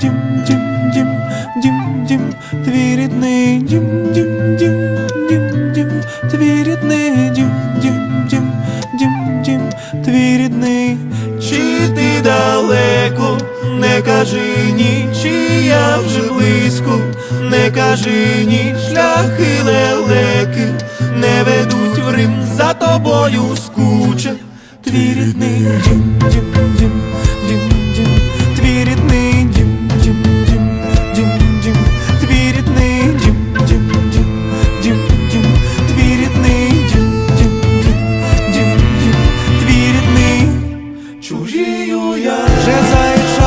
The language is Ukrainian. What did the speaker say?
дім, дім, дім, дім, дім, твій рідний дім, дім, дім, дім, дім, твій рідний дім, дім, дім, дім, дім, твій рідний. Чи ти далеко, не кажи ні, чи я вже близько, не кажи ні, шляхи лелеки, не ведуть в Рим, за тобою скуче. Божію я вже зайшов.